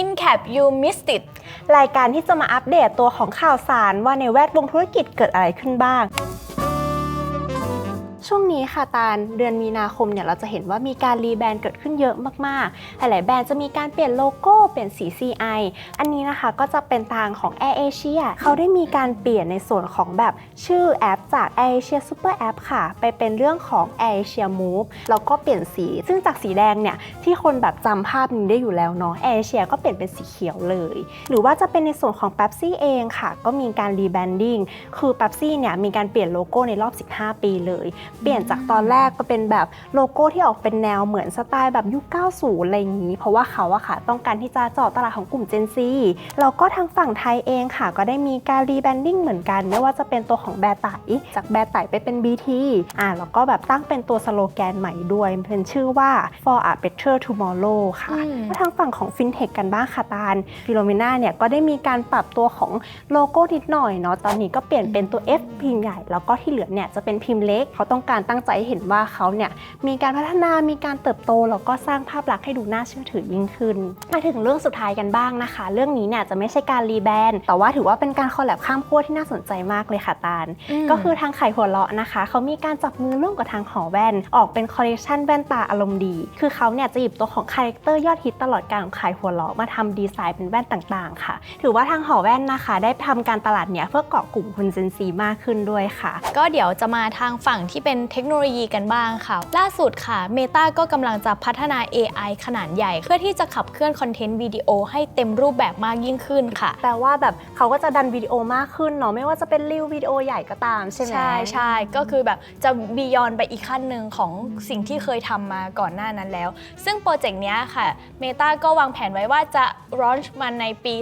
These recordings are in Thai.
InCap You Missed It รายการที่จะมาอัปเดตตัวของข่าวสารว่าในแวดวงธุรกิจเกิดอะไรขึ้นบ้าง ช่วงนี้ค่ะตาลเดือนมีนาคมเนี่ยเราจะเห็นว่ามีการรีแบรนด์เกิดขึ้นเยอะมากๆ หลายๆแบรนด์จะมีการเปลี่ยนโลโก้เปลี่ยนสี CI อันนี้นะคะก็จะเป็นทางของ Air Asia เขาได้มีการเปลี่ยนในส่วนของแบบชื่อแอปจาก Air Asia Super App ค่ะ ไปเป็นเรื่องของ Air Asia Move แล้วก็เปลี่ยนสี ซึ่งจากสีแดงเนี่ยที่คนแบบจำภาพนี้ได้อยู่แล้วเนาะ Air Asia ก็เปลี่ยนเป็นสีเขียวเลย หรือว่าจะเป็นในส่วนของ Pepsi เองค่ะ ก็มีการรีแบรนดิ้งคือ Pepsi เนี่ยมีการเปลี่ยนโลโก้ในรอบ 15 ปีเลยเปลี่ยนจากตอนแรกก็เป็นแบบโลโก้ที่ออกเป็นแนวเหมือนสไตล์แบบยุค 90 อะไรอย่างนี้ เพราะว่าเขาอะค่ะ ต้องการที่จะเจาะตลาดของกลุ่ม Gen Z แล้วก็ทางฝั่งไทยเองค่ะ ก็ได้มีการรีแบรนดิ้งเหมือนกัน ไม่ว่าจะเป็นตัวของแบร์ไตจากแบร์ไตไปเป็น BT อ่าแล้วก็แบบตั้งเป็นตัวสโลแกนใหม่ด้วย เป็นชื่อว่า for a better tomorrow ค่ะอืมมาทางฝั่งของ FinTech กันบ้างค่ะตาลฟิโลเมนาเนี่ยก็ได้มีการปรับตัวของโลโก้นิดหน่อยเนาะตอนนี้ก็เปลี่ยนเป็นตัว F พิมพ์ใหญ่แล้วก็ที่เหลือเนี่ยจะเป็นพิมพ์เล็กเขาต้องการตั้งใจให้เห็นว่าเขาเนี่ยมีการพัฒนามีการเติบโตแล้วก็สร้างภาพลักษณ์ให้ดูน่าเชื่อถือยิ่งขึ้น มาถึงเรื่องสุดท้ายกันบ้างนะคะ เรื่องนี้เนี่ยจะไม่ใช่การรีแบรนด์แต่ว่าถือว่าเป็นการคอลแลบข้ามขั้วที่น่าสนใจมากเลยค่ะตาล ก็คือทางไข่หัวเราะนะคะ เขามีการจับมือร่วมกับทางหอแว่น ออกเป็นคอลเลคชันแว่นตาอารมณ์ดี คือเขาเนี่ยจะหยิบตัวของคาแรคเตอร์ยอดฮิตตลอดการของไข่หัวเราะมาทำดีไซน์เป็นแว่นต่างๆ ค่ะ ถือว่าทางหอแว่นนะคะ ได้ทำการตลาดเนี่ยเพื่อเกาะกลุ่มคนเจนซีมากขึ้นด้วยค่ะ ก็เดี๋ยวจะมาทางฝั่งที่เป็นเทคโนโลยีกันบ้างค่ะ ล่าสุดค่ะ Meta ก็กำลังจะพัฒนา AI ขนาดใหญ่ เพื่อที่จะขับเคลื่อนคอนเทนต์วิดีโอให้เต็มรูปแบบมากยิ่งขึ้นค่ะ แปลว่าแบบเขาก็จะดันวิดีโอมากขึ้นเนาะไม่ว่าจะเป็นรีววิดีโอใหญ่ก็ตามใช่ไหมใช่ใช่ก็คือแบบจะบียอนไปอีกขั้นหนึ่งของสิ่งที่เคยทำมาก่อนหน้านั้นแล้ว ซึ่งโปรเจกต์เนี้ยค่ะ Meta ก็วางแผนไว้ว่าจะ launch มันในปี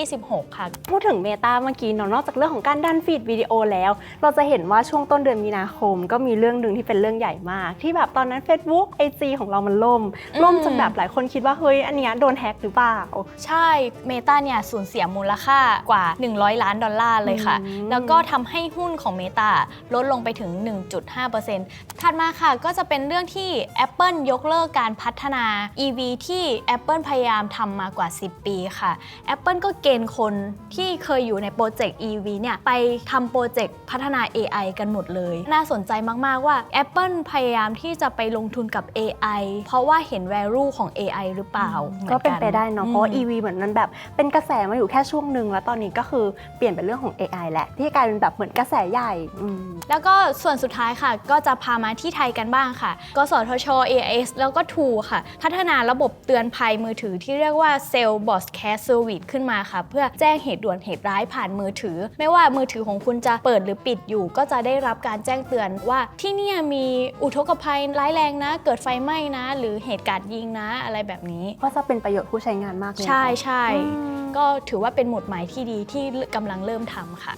2026 ค่ะ พูดถึงเมตาเมื่อกี้เนาะนอกจากเรื่องของการดันฟีดวิดีโอแล้ว เราจะเห็นว่าช่วงต้นเดือนมีนาคมก็มีเรื่องหนึ่งที่เป็นเรื่องใหญ่มาก ที่แบบตอนนั้น Facebook IG ของเรามันล่มอืมล่มจนแบบหลายคนคิดว่า เฮ้ย อันเนี้ยโดนแฮ็กหรือเปล่า ใช่ Meta เนี่ยสูญเสียมูลค่ากว่า 100 ล้านดอลลาร์เลยค่ะอืมแล้วก็ทำให้หุ้นของ Meta ลดลงไปถึง 1.5%ถัดมาค่ะก็จะเป็นเรื่องที่ Apple ยกเลิกการพัฒนา EV ที่ Apple พยายามทำมากว่า 10 ปีค่ะ Apple ก็เกณฑ์คนที่เคยอยู่ในโปรเจกต์ EV เนี่ยไปทำโปรเจกต์พัฒนา AI กันหมดเลย น่าสนใจมากๆ ว่า Apple พยายามที่จะไปลงทุนกับ AI เพราะว่าเห็น value ของ AI หรือเปล่าหมือก็เป็นไปได้เนาะเพราะว่าอืม EV เหมือนมันแบบ เป็นกระแสมาอยู่แค่ช่วงหนึ่งแล้วตอนนี้ก็คือเปลี่ยนเป็นเรื่องของ AI แหละ ที่กลายเป็นแบบเหมือนกระแสใหญ่อืมแล้วก็ส่วนสุดท้ายค่ะ ก็จะพามาที่ไทยกันบ้างค่ะ กสทช AIS แล้วก็ True ค่ะ พัฒนาระบบเตือนภัยมือถือที่เรียกว่า Cell Boss Care Service ขึ้นมาค่ะ เพื่อแจ้งเหตุด่วนเหตุร้ายผ่านมือถือ ไม่ว่ามือถือของคุณจะเปิดหรือปิดอยู่ ก็จะได้รับการแจ้งเตือนว่าที่เนี่ยมีอุทกภัยร้ายแรงนะ เกิดไฟไหม้นะ หรือเหตุการณ์ยิงนะอะไรแบบนี้ก็จะเป็นประโยชน์ผู้ใช้งานมากเลยใช่ใช่อืมก็ถือว่าเป็นหมุดหมายที่ดีที่กำลังเริ่มทำค่ะ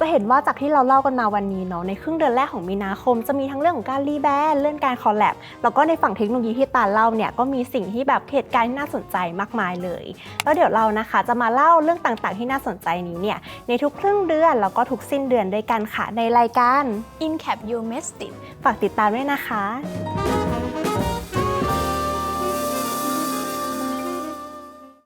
จะเห็นว่าจากที่เราเล่ากันมาวันนี้เนาะในครึ่งเดือนแรกของมีนาคม จะมีทั้งเรื่องของการรีแบรนด์เรื่องการคอลแลบแล้วก็ในฝั่งเทคโนโลยีที่ตาลเล่าเนี่ยก็มีสิ่งที่แบบเหตุการณ์ที่น่าสนใจมากมายเลย แล้วเดี๋ยวเรานะคะ จะมาเล่าเรื่องต่างๆ ที่น่าสนใจนี้เนี่ยในทุกครึ่งเดือนแล้วก็ทุกสิ้นเดือนด้วยกันค่ะในรายการ InCap You Missed It ฝากติดตามด้วยนะคะ